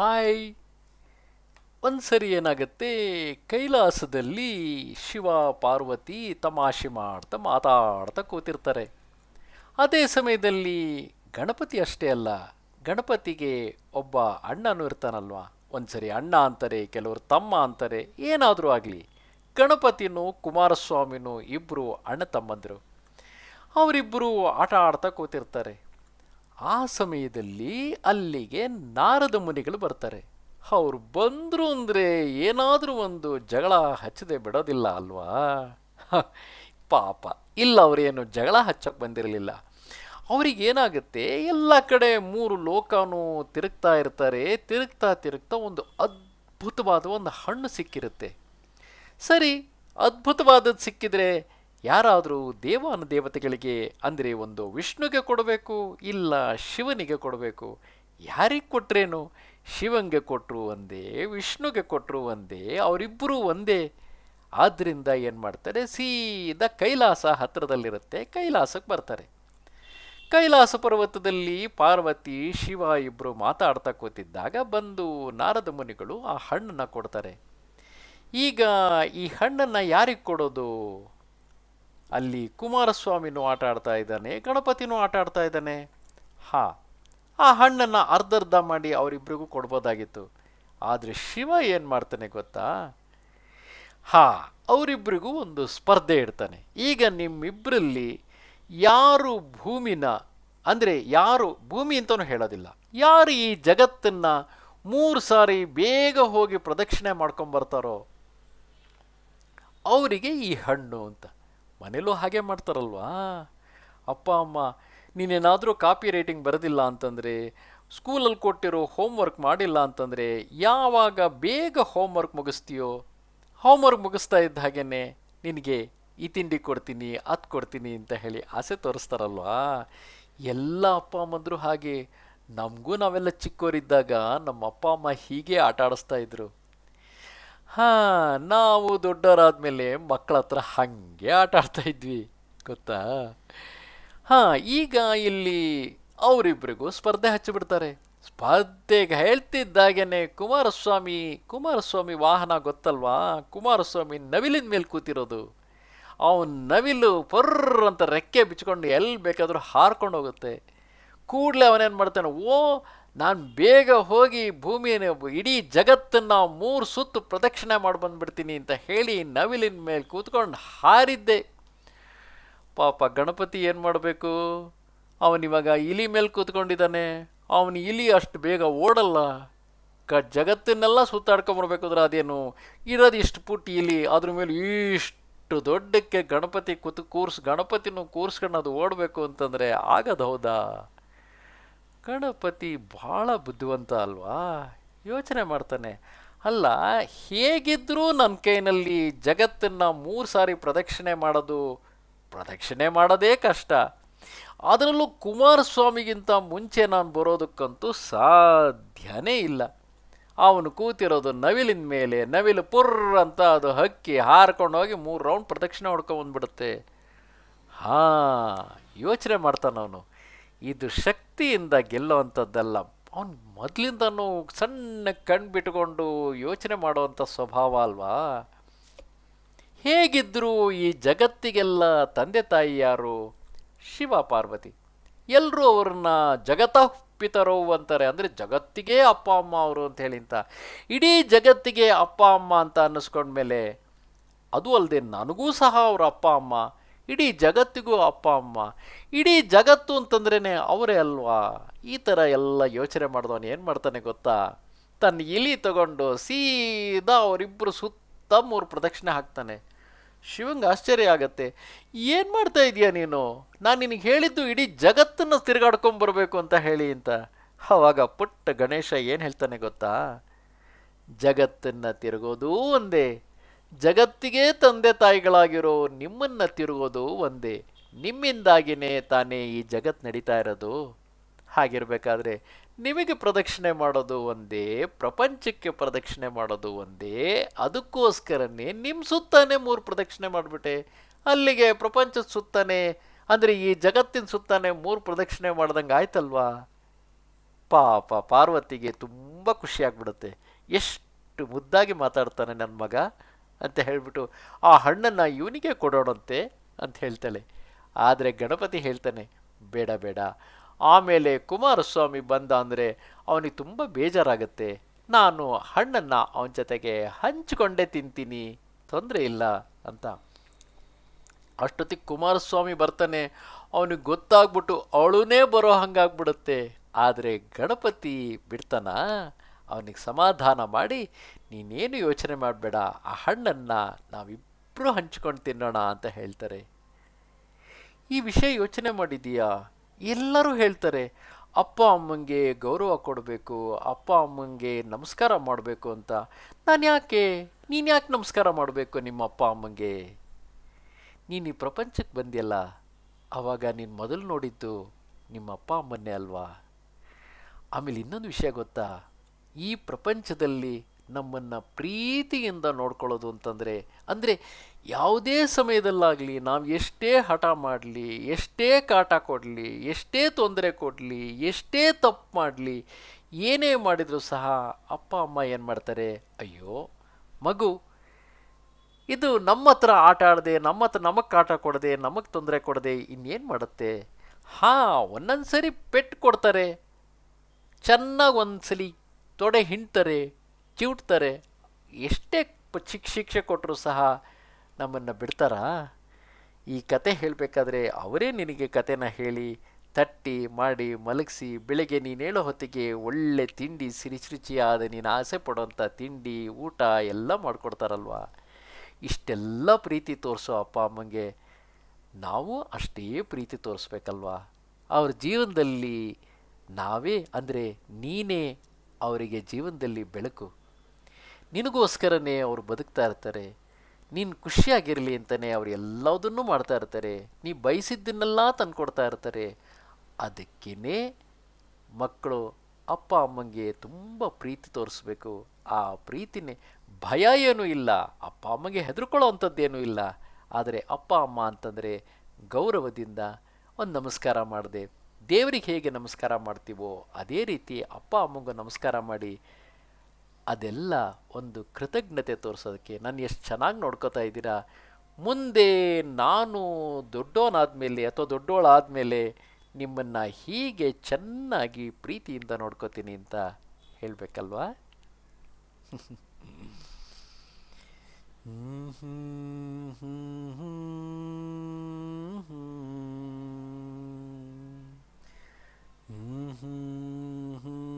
Hi. ಒಂದ್ಸರಿ ಏನಾಗುತ್ತೆ? ಕೈಲಾಸದಲ್ಲಿ ಶಿವ, ಪಾರ್ವತಿ ತಮಾಷೆ ಮಾಡ್ತಾ ಮಾತಾಡ್ತಾ ಕೂತಿರ್ತಾರೆ. ಅದೇ ಸಮಯದಲ್ಲಿ ಗಣಪತಿ ಅಷ್ಟೇ ಅಲ್ಲ, ಗಣಪತಿಗೆ ಒಬ್ಬ ಅಣ್ಣನೂ ಇರ್ತಾನಲ್ವಾ? ಒಂದ್ಸರಿ ಅಣ್ಣ ಅಂತಾರೆ, ಕೆಲವರು ತಮ್ಮ ಅಂತಾರೆ, ಏನಾದರೂ ಆಗಲಿ. ಗಣಪತಿನೂ, ಕುಮಾರಸ್ವಾಮಿನೂ ಇಬ್ಬರು ಅಣ್ಣ ತಮ್ಮಂದರು. ಅವರಿಬ್ಬರು ಆಟ ಆಡ್ತಾ ಕೂತಿರ್ತಾರೆ. ಆ ಸಮಯದಲ್ಲಿ ಅಲ್ಲಿಗೆ ನಾರದ ಮುನಿಗಳು ಬರ್ತಾರೆ. ಅವ್ರು ಬಂದರು ಅಂದರೆ ಏನಾದರೂ ಒಂದು ಜಗಳ ಹಚ್ಚದೆ ಬಿಡೋದಿಲ್ಲ ಅಲ್ವಾ? ಪಾಪ. ಇಲ್ಲ ಅವರೇನು ಜಗಳ ಹಚ್ಚಕ್ಕೆ ಬಂದಿರಲಿಲ್ಲ. ಅವರಿಗೇನಾಗುತ್ತೆ ಎಲ್ಲ ಕಡೆ ಮೂರು ಲೋಕನೂ ತಿರುಗ್ತಾ ಇರ್ತಾರೆ. ತಿರುಗ್ತಾ ತಿರುಗ್ತಾ ಒಂದು ಅದ್ಭುತವಾದ ಒಂದು ಹಣ್ಣು ಸಿಕ್ಕಿರುತ್ತೆ. ಸರಿ, ಅದ್ಭುತವಾದದ್ದು ಸಿಕ್ಕಿದ್ರೆ ಯಾರಾದರೂ ದೇವಾನು ದೇವತೆಗಳಿಗೆ ಅಂದರೆ ಒಂದು ವಿಷ್ಣುಗೆ ಕೊಡಬೇಕು, ಇಲ್ಲ ಶಿವನಿಗೆ ಕೊಡಬೇಕು, ಯಾರಿಗೆ ಕೊಟ್ರೇನು? ಶಿವಂಗೆ ಕೊಟ್ಟರು ಒಂದೇ, ವಿಷ್ಣುಗೆ ಕೊಟ್ಟರು ಒಂದೇ, ಅವರಿಬ್ಬರೂ ಒಂದೇ. ಆದ್ದರಿಂದ ಏನು ಮಾಡ್ತಾರೆ? ಸೀದಾ ಕೈಲಾಸ ಹತ್ತಿರದಲ್ಲಿರುತ್ತೆ, ಕೈಲಾಸಕ್ಕೆ ಬರ್ತಾರೆ. ಕೈಲಾಸ ಪರ್ವತದಲ್ಲಿ ಪಾರ್ವತಿ, ಶಿವ ಇಬ್ಬರು ಮಾತಾಡ್ತಾ ಕೂತಿದ್ದಾಗ ಬಂದು ನಾರದ ಮುನಿಗಳು ಆ ಹಣ್ಣನ್ನು ಕೊಡ್ತಾರೆ. ಈಗ ಈ ಹಣ್ಣನ್ನು ಯಾರಿಗೆ ಕೊಡೋದು? ಅಲ್ಲಿ ಕುಮಾರಸ್ವಾಮಿನೂ ಆಟ ಆಡ್ತಾ ಇದ್ದಾನೆ, ಗಣಪತಿನೂ ಆಟ ಆಡ್ತಾ ಇದ್ದಾನೆ. ಹಾ, ಆ ಹಣ್ಣನ್ನು ಅರ್ಧರ್ಧ ಮಾಡಿ ಅವರಿಬ್ಬರಿಗೂ ಕೊಡ್ಬೋದಾಗಿತ್ತು. ಆದರೆ ಶಿವ ಏನು ಮಾಡ್ತಾನೆ ಗೊತ್ತಾ? ಹಾ ಅವರಿಬ್ಬರಿಗೂ ಒಂದು ಸ್ಪರ್ಧೆ ಇಡ್ತಾನೆ. ಈಗ ನಿಮ್ಮಿಬ್ಬರಲ್ಲಿ ಯಾರು ಭೂಮಿನ, ಅಂದರೆ ಯಾರು ಭೂಮಿ ಅಂತಲೂ ಹೇಳೋದಿಲ್ಲ. ಯಾರು ಈ ಜಗತ್ತನ್ನು ಮೂರು ಸಾರಿ ಬೇಗ ಹೋಗಿ ಪ್ರದಕ್ಷಿಣೆ ಮಾಡ್ಕೊಂಬರ್ತಾರೋ, ಅವರಿಗೆ ಈ ಹಣ್ಣು ಅಂತ. ಮನೇಲೂ ಹಾಗೆ ಮಾಡ್ತಾರಲ್ವಾ? ಅಪ್ಪ, ಅಮ್ಮ, ನೀನೇನಾದರೂ ಕಾಪಿ ರೈಟಿಂಗ್ ಬರೋದಿಲ್ಲ ಅಂತಂದರೆ ಸ್ಕೂಲಲ್ಲಿ ಕೊಟ್ಟಿರೋ ಹೋಮ್ವರ್ಕ್ ಮಾಡಿಲ್ಲ ಅಂತಂದರೆ ಯಾವಾಗ ಬೇಗ ಹೋಮ್ವರ್ಕ್ ಮುಗಿಸ್ತೀಯೋ? ಹೋಮ್ವರ್ಕ್ ಮುಗಿಸ್ತಾ ಇದ್ದ ಹಾಗೇ ನಿನಗೆ ಈ ತಿಂಡಿ ಕೊಡ್ತೀನಿ, ಅದು ಕೊಡ್ತೀನಿ ಅಂತ ಹೇಳಿ ಆಸೆ ತೋರಿಸ್ತಾರಲ್ವಾ? ಎಲ್ಲ ಅಪ್ಪ, ಅಮ್ಮಂದರು ಹಾಗೆ. ನಮಗೂ ನಾವೆಲ್ಲ ಚಿಕ್ಕವರಿದ್ದಾಗ ನಮ್ಮ ಅಪ್ಪ ಅಮ್ಮ ಹೀಗೆ ಆಟ ಆಡಿಸ್ತಾ ಇದ್ರು. ಹಾಂ, ನಾವು ದೊಡ್ಡವರಾದ್ಮೇಲೆ ಮಕ್ಕಳ ಹತ್ರ ಹಾಗೆ ಆಟ ಆಡ್ತಾ ಇದ್ವಿ, ಗೊತ್ತಾ? ಹಾಂ, ಈಗ ಇಲ್ಲಿ ಅವರಿಬ್ಬರಿಗೂ ಸ್ಪರ್ಧೆ ಹಚ್ಚಿಬಿಡ್ತಾರೆ. ಸ್ಪರ್ಧೆಗೆ ಹೇಳ್ತಿದ್ದಾಗೇನೆ ಕುಮಾರಸ್ವಾಮಿ ಕುಮಾರಸ್ವಾಮಿ ವಾಹನ ಗೊತ್ತಲ್ವಾ? ಕುಮಾರಸ್ವಾಮಿ ನವಿಲಿನ ಮೇಲೆ ಕೂತಿರೋದು. ಅವನ ನವಿಲು ಪರ್ರ್ ಅಂತ ರೆಕ್ಕೆ ಬಿಚ್ಕೊಂಡು ಎಲ್ಲಿ ಬೇಕಾದರೂ ಹಾರ್ಕೊಂಡು ಹೋಗುತ್ತೆ. ಕೂಡಲೇ ಅವನೇನು ಮಾಡ್ತಾನೆ, ಓ ನಾನು ಬೇಗ ಹೋಗಿ ಭೂಮಿಯನ್ನು ಇಡೀ ಜಗತ್ತನ್ನು ಮೂರು ಸುತ್ತು ಪ್ರದಕ್ಷಿಣೆ ಮಾಡಿ ಬಂದುಬಿಡ್ತೀನಿ ಅಂತ ಹೇಳಿ ನವಿಲಿನ ಮೇಲೆ ಕೂತ್ಕೊಂಡು ಹಾರಿದ್ದೆ. ಪಾಪ ಗಣಪತಿ ಏನು ಮಾಡಬೇಕು? ಅವನಿವಾಗ ಇಲಿ ಮೇಲೆ ಕೂತ್ಕೊಂಡಿದ್ದಾನೆ. ಅವನು ಇಲಿ ಅಷ್ಟು ಬೇಗ ಓಡಲ್ಲ. ಕ ಜಗತ್ತನ್ನೆಲ್ಲ ಸುತ್ತಾಡ್ಕೊಂಬರ್ಬೇಕು ಅಂದ್ರೆ ಅದೇನು? ಇರೋದು ಇಷ್ಟು ಪುಟ್ಟ ಇಲಿ, ಅದ್ರ ಮೇಲೆ ಇಷ್ಟು ದೊಡ್ಡಕ್ಕೆ ಗಣಪತಿ ಕೂತು ಕೂರ್ಸ್ ಗಣಪತಿನೂ ಕೂರ್ಸ್ಕೊಂಡು ಅದು ಓಡಬೇಕು ಅಂತಂದರೆ ಆಗದು ಹೌದಾ? ಗಣಪತಿ ಭಾಳ ಬುದ್ಧಿವಂತ ಅಲ್ವಾ? ಯೋಚನೆ ಮಾಡ್ತಾನೆ. ಅಲ್ಲ ಹೇಗಿದ್ದರೂ ನನ್ನ ಕೈನಲ್ಲಿ ಜಗತ್ತನ್ನು ಮೂರು ಸಾರಿ ಪ್ರದಕ್ಷಿಣೆ ಮಾಡೋದು ಪ್ರದಕ್ಷಿಣೆ ಮಾಡೋದೇ ಕಷ್ಟ. ಅದರಲ್ಲೂ ಕುಮಾರಸ್ವಾಮಿಗಿಂತ ಮುಂಚೆ ನಾನು ಬರೋದಕ್ಕಂತೂ ಸಾಧ್ಯನೇ ಇಲ್ಲ. ಅವನು ಕೂತಿರೋದು ನವಿಲಿನ ಮೇಲೆ, ನವಿಲು ಪುರ್ರ್ ಅಂತ ಅದು ಹಕ್ಕಿ ಹಾರ್ಕೊಂಡು ಹೋಗಿ ಮೂರು ರೌಂಡ್ ಪ್ರದಕ್ಷಿಣೆ ಹೊಡ್ಕೊಂಬಂದ್ಬಿಡುತ್ತೆ ಹಾಂ, ಯೋಚನೆ ಮಾಡ್ತಾನವನು. ಇದು ಶಕ್ತಿಯಿಂದ ಗೆಲ್ಲುವಂಥದ್ದಲ್ಲ. ಅವನು ಮೊದಲಿಂದನೂ ಸಣ್ಣ ಕಣ್ಣು ಬಿಟ್ಕೊಂಡು ಯೋಚನೆ ಮಾಡುವಂಥ ಸ್ವಭಾವ ಅಲ್ವಾ? ಹೇಗಿದ್ದರೂ ಈ ಜಗತ್ತಿಗೆಲ್ಲ ತಂದೆ ತಾಯಿ ಯಾರು? ಶಿವ, ಪಾರ್ವತಿ. ಎಲ್ಲರೂ ಅವ್ರನ್ನ ಜಗತ್ತ ಅಂತಾರೆ ಅಂದರೆ ಜಗತ್ತಿಗೆ ಅಪ್ಪ, ಅಮ್ಮ ಅವರು ಅಂತ ಹೇಳಿ ಅಂತ ಇಡೀ ಜಗತ್ತಿಗೆ ಅಪ್ಪ, ಅಮ್ಮ ಅಂತ ಅನ್ನಿಸ್ಕೊಂಡ್ಮೇಲೆ, ಅದು ಅಲ್ಲದೆ ನನಗೂ ಸಹ ಅವರ ಅಪ್ಪ, ಅಮ್ಮ. ಇಡೀ ಜಗತ್ತಿಗೂ ಅಪ್ಪ, ಅಮ್ಮ, ಇಡೀ ಜಗತ್ತು ಅಂತಂದ್ರೇ ಅವರೇ ಅಲ್ವಾ? ಈ ಥರ ಎಲ್ಲ ಯೋಚನೆ ಮಾಡಿದವನು ಏನು ಮಾಡ್ತಾನೆ ಗೊತ್ತಾ? ತನ್ನ ಇಲಿ ತಗೊಂಡು ಸೀದಾ ಅವರಿಬ್ಬರು ಸುತ್ತ ಮೂರು ಪ್ರದಕ್ಷಿಣೆ ಹಾಕ್ತಾನೆ. ಶಿವಂಗೆ ಆಶ್ಚರ್ಯ ಆಗತ್ತೆ. ಏನು ಮಾಡ್ತಾ ಇದೀಯ ನೀನು? ನಾನು ನಿನಗೆ ಹೇಳಿದ್ದು ಇಡೀ ಜಗತ್ತನ್ನು ತಿರುಗಾಡ್ಕೊಂಬರ್ಬೇಕು ಅಂತ ಹೇಳಿ ಅಂತ. ಆವಾಗ ಪುಟ್ಟ ಗಣೇಶ ಏನು ಹೇಳ್ತಾನೆ ಗೊತ್ತಾ? ಜಗತ್ತನ್ನು ತಿರುಗೋದು ಒಂದೇ. ಜಗತ್ತಿಗೆ ತಂದೆ ತಾಯಿಗಳಾಗಿರೋ ನಿಮ್ಮನ್ನು ತಿರುಗೋದು ಒಂದೇ. ನಿಮ್ಮಿಂದಾಗಿನೇ ತಾನೇ ಈ ಜಗತ್ತು ನಡೀತಾ ಇರೋದು. ಹಾಗಿರ್ಬೇಕಾದ್ರೆ ನಿಮಗೆ ಪ್ರದಕ್ಷಿಣೆ ಮಾಡೋದು ಒಂದೇ, ಪ್ರಪಂಚಕ್ಕೆ ಪ್ರದಕ್ಷಿಣೆ ಮಾಡೋದು ಒಂದೇ. ಅದಕ್ಕೋಸ್ಕರನೇ ನಿಮ್ಮ ಸುತ್ತಾನೆ ಮೂರು ಪ್ರದಕ್ಷಿಣೆ ಮಾಡಿಬಿಟ್ಟೆ. ಅಲ್ಲಿಗೆ ಪ್ರಪಂಚದ ಸುತ್ತಾನೆ, ಅಂದರೆ ಈ ಜಗತ್ತಿನ ಸುತ್ತಾನೆ ಮೂರು ಪ್ರದಕ್ಷಿಣೆ ಮಾಡ್ದಂಗೆ ಆಯ್ತಲ್ವಾ? ಪಾಪ ಪಾರ್ವತಿಗೆ ತುಂಬ ಖುಷಿಯಾಗ್ಬಿಡುತ್ತೆ ಎಷ್ಟು ಮುದ್ದಾಗಿ ಮಾತಾಡ್ತಾನೆ ನನ್ನ ಮಗ. ಅಂತ ಹೇಳಿಬಿಟ್ಟು ಆ ಹಣ್ಣನ್ನು ಇವನಿಗೆ ಕೊಡೋಣಂತೆ ಅಂತ ಹೇಳ್ತಾಳೆ. ಆದರೆ ಗಣಪತಿ ಹೇಳ್ತಾನೆ, ಬೇಡ ಬೇಡ. ಆಮೇಲೆ ಕುಮಾರಸ್ವಾಮಿ ಬಂದ ಅಂದರೆ ಅವನಿಗೆ ತುಂಬ ಬೇಜಾರಾಗುತ್ತೆ. ನಾನು ಹಣ್ಣನ್ನು ಅವನ ಜೊತೆಗೆ ಹಂಚಿಕೊಂಡೇ ತಿಂತೀನಿ, ತೊಂದರೆ ಇಲ್ಲ ಅಂತ. ಅಷ್ಟೊತ್ತಿಗೆ ಕುಮಾರಸ್ವಾಮಿ ಬರ್ತಾನೆ, ಅವನಿಗೆ ಗೊತ್ತಾಗ್ಬಿಟ್ಟು ಅವಳೂ ಬರೋ ಹಂಗಾಗ್ಬಿಡುತ್ತೆ. ಆದರೆ ಗಣಪತಿ ಬಿಡ್ತಾನ? ಅವನಿಗೆ ಸಮಾಧಾನ ಮಾಡಿ, ನೀನೇನು ಯೋಚನೆ ಮಾಡಬೇಡ, ಆ ಹಣ್ಣನ್ನು ನಾವಿಬ್ಬರು ಹಂಚ್ಕೊಂಡು ತಿನ್ನೋಣ ಅಂತ ಹೇಳ್ತಾರೆ. ಈ ವಿಷಯ ಯೋಚನೆ ಮಾಡಿದೀಯಾ ಎಲ್ಲರೂ ಹೇಳ್ತಾರೆ, ಅಪ್ಪ ಅಮ್ಮಂಗೆ ಗೌರವ ಕೊಡಬೇಕು, ಅಪ್ಪ ಅಮ್ಮಂಗೆ ನಮಸ್ಕಾರ ಮಾಡಬೇಕು ಅಂತ. ನಾನು ಯಾಕೆ ನೀನು ಯಾಕೆ ನಮಸ್ಕಾರ ಮಾಡಬೇಕು ನಿಮ್ಮ ಅಪ್ಪ ಅಮ್ಮಂಗೆ? ನೀನು ಈ ಪ್ರಪಂಚಕ್ಕೆ ಬಂದಿಯಲ್ಲ ಆವಾಗ ನೀನು ಮೊದಲು ನೋಡಿದ್ದು ನಿಮ್ಮ ಅಪ್ಪ ಅಮ್ಮನ್ನೇ ಅಲ್ವಾ? ಆಮೇಲೆ ಇನ್ನೊಂದು ವಿಷಯ ಗೊತ್ತಾ? ಈ ಪ್ರಪಂಚದಲ್ಲಿ ನಮ್ಮನ್ನು ಪ್ರೀತಿಯಿಂದ ನೋಡ್ಕೊಳ್ಳೋದು ಅಂತಂದರೆ, ಅಂದರೆ ಯಾವುದೇ ಸಮಯದಲ್ಲಾಗಲಿ ನಾವು ಎಷ್ಟೇ ಹಠ ಮಾಡಲಿ, ಎಷ್ಟೇ ಕಾಟ ಕೊಡಲಿ, ಎಷ್ಟೇ ತೊಂದರೆ ಕೊಡಲಿ, ಎಷ್ಟೇ ತಪ್ಪು ಮಾಡಲಿ, ಏನೇ ಮಾಡಿದರೂ ಸಹ ಅಪ್ಪ, ಅಮ್ಮ ಏನು ಮಾಡ್ತಾರೆ? ಅಯ್ಯೋ, ಮಗು, ಇದು ನಮ್ಮ ಹತ್ರ ಆಟ ಆಡದೆ, ನಮ್ಮ ಹತ್ರ ನಮಗೆ ಕಾಟ ಕೊಡದೆ, ನಮಗೆ ತೊಂದರೆ ಕೊಡದೆ, ಇನ್ನೇನು ಮಾಡುತ್ತೆ? ಹಾಂ ಒಂದೊಂದು ಸರಿ ಪೆಟ್ಟು ಕೊಡ್ತಾರೆ. ಚೆನ್ನಾಗಿ ಒಂದು ಸಲ ತೊಡೆ ಹಿಂಡ್ತಾರೆ, ಚಿವುಟ್ತಾರೆ, ಎಷ್ಟೇ ಚಿಕ್ಕ ಶಿಕ್ಷೆ ಕೊಟ್ಟರು ಸಹ ನಮ್ಮನ್ನು ಬಿಡ್ತಾರಾ? ಈ ಕತೆ ಹೇಳಬೇಕಾದ್ರೆ ಅವರೇ ನಿನಗೆ ಕತೆನ ಹೇಳಿ, ತಟ್ಟಿ, ಮಾಡಿ, ಮಲಗಿಸಿ, ಬೆಳಗ್ಗೆ ನೀನು ಹೇಳೋ ಹೊತ್ತಿಗೆ ಒಳ್ಳೆ ತಿಂಡಿ ಸಿರಿಚಿರುಚಿಯಾದ ನೀನು ಆಸೆ ಪಡೋಂಥ ತಿಂಡಿ, ಊಟ ಎಲ್ಲ ಮಾಡಿಕೊಡ್ತಾರಲ್ವಾ? ಇಷ್ಟೆಲ್ಲ ಪ್ರೀತಿ ತೋರಿಸೋ ಅಪ್ಪ ಅಮ್ಮಂಗೆ ನಾವು ಅಷ್ಟೇ ಪ್ರೀತಿ ತೋರಿಸ್ಬೇಕಲ್ವಾ? ಅವ್ರ ಜೀವನದಲ್ಲಿ ನಾವೇ ಅಂದರೆ ನೀನೇ ಅವರಿಗೆ ಜೀವನದಲ್ಲಿ ಬೆಳಕು. ನಿನಗೋಸ್ಕರನೇ ಅವರು ಬದುಕ್ತಾ ಇರ್ತಾರೆ. ನೀನು ಖುಷಿಯಾಗಿರಲಿ ಅಂತಲೇ ಅವ್ರು ಎಲ್ಲದನ್ನೂ ಮಾಡ್ತಾ ಇರ್ತಾರೆ. ನೀ ಬಯಸಿದ್ದನ್ನೆಲ್ಲ ತಂದುಕೊಡ್ತಾ ಇರ್ತಾರೆ. ಅದಕ್ಕೇ ಮಕ್ಕಳು ಅಪ್ಪ ಅಮ್ಮಂಗೆ ತುಂಬ ಪ್ರೀತಿ ತೋರಿಸ್ಬೇಕು. ಆ ಪ್ರೀತಿನೇ ಭಯ ಏನೂ ಇಲ್ಲ. ಅಪ್ಪ ಅಮ್ಮಗೆ ಹೆದರ್ಕೊಳ್ಳೋ ಅಂಥದ್ದೇನೂ ಇಲ್ಲ. ಆದರೆ ಅಪ್ಪ ಅಮ್ಮ ಅಂತಂದರೆ ಗೌರವದಿಂದ ಒಂದು ನಮಸ್ಕಾರ ಮಾಡಿದೆ. ದೇವರಿಗೆ ಹೇಗೆ ನಮಸ್ಕಾರ ಮಾಡ್ತೀವೋ ಅದೇ ರೀತಿ ಅಪ್ಪ, ಅಮ್ಮಂಗೂ ನಮಸ್ಕಾರ ಮಾಡಿ ಅದೆಲ್ಲ ಒಂದು ಕೃತಜ್ಞತೆ ತೋರಿಸೋದಕ್ಕೆ ನಾನು ಎಷ್ಟು ಚೆನ್ನಾಗಿ ನೋಡ್ಕೋತಾ ಇದ್ದೀರಾ. ಮುಂದೆ ನಾನು ದೊಡ್ಡವನಾದಮೇಲೆ ಅಥವಾ ದೊಡ್ಡವಳಾದಮೇಲೆ ನಿಮ್ಮನ್ನು ಹೀಗೆ ಚೆನ್ನಾಗಿ ಪ್ರೀತಿಯಿಂದ ನೋಡ್ಕೋತೀನಿ ಅಂತ ಹೇಳಬೇಕಲ್ವಾ? Mm-hmm. mm-hmm.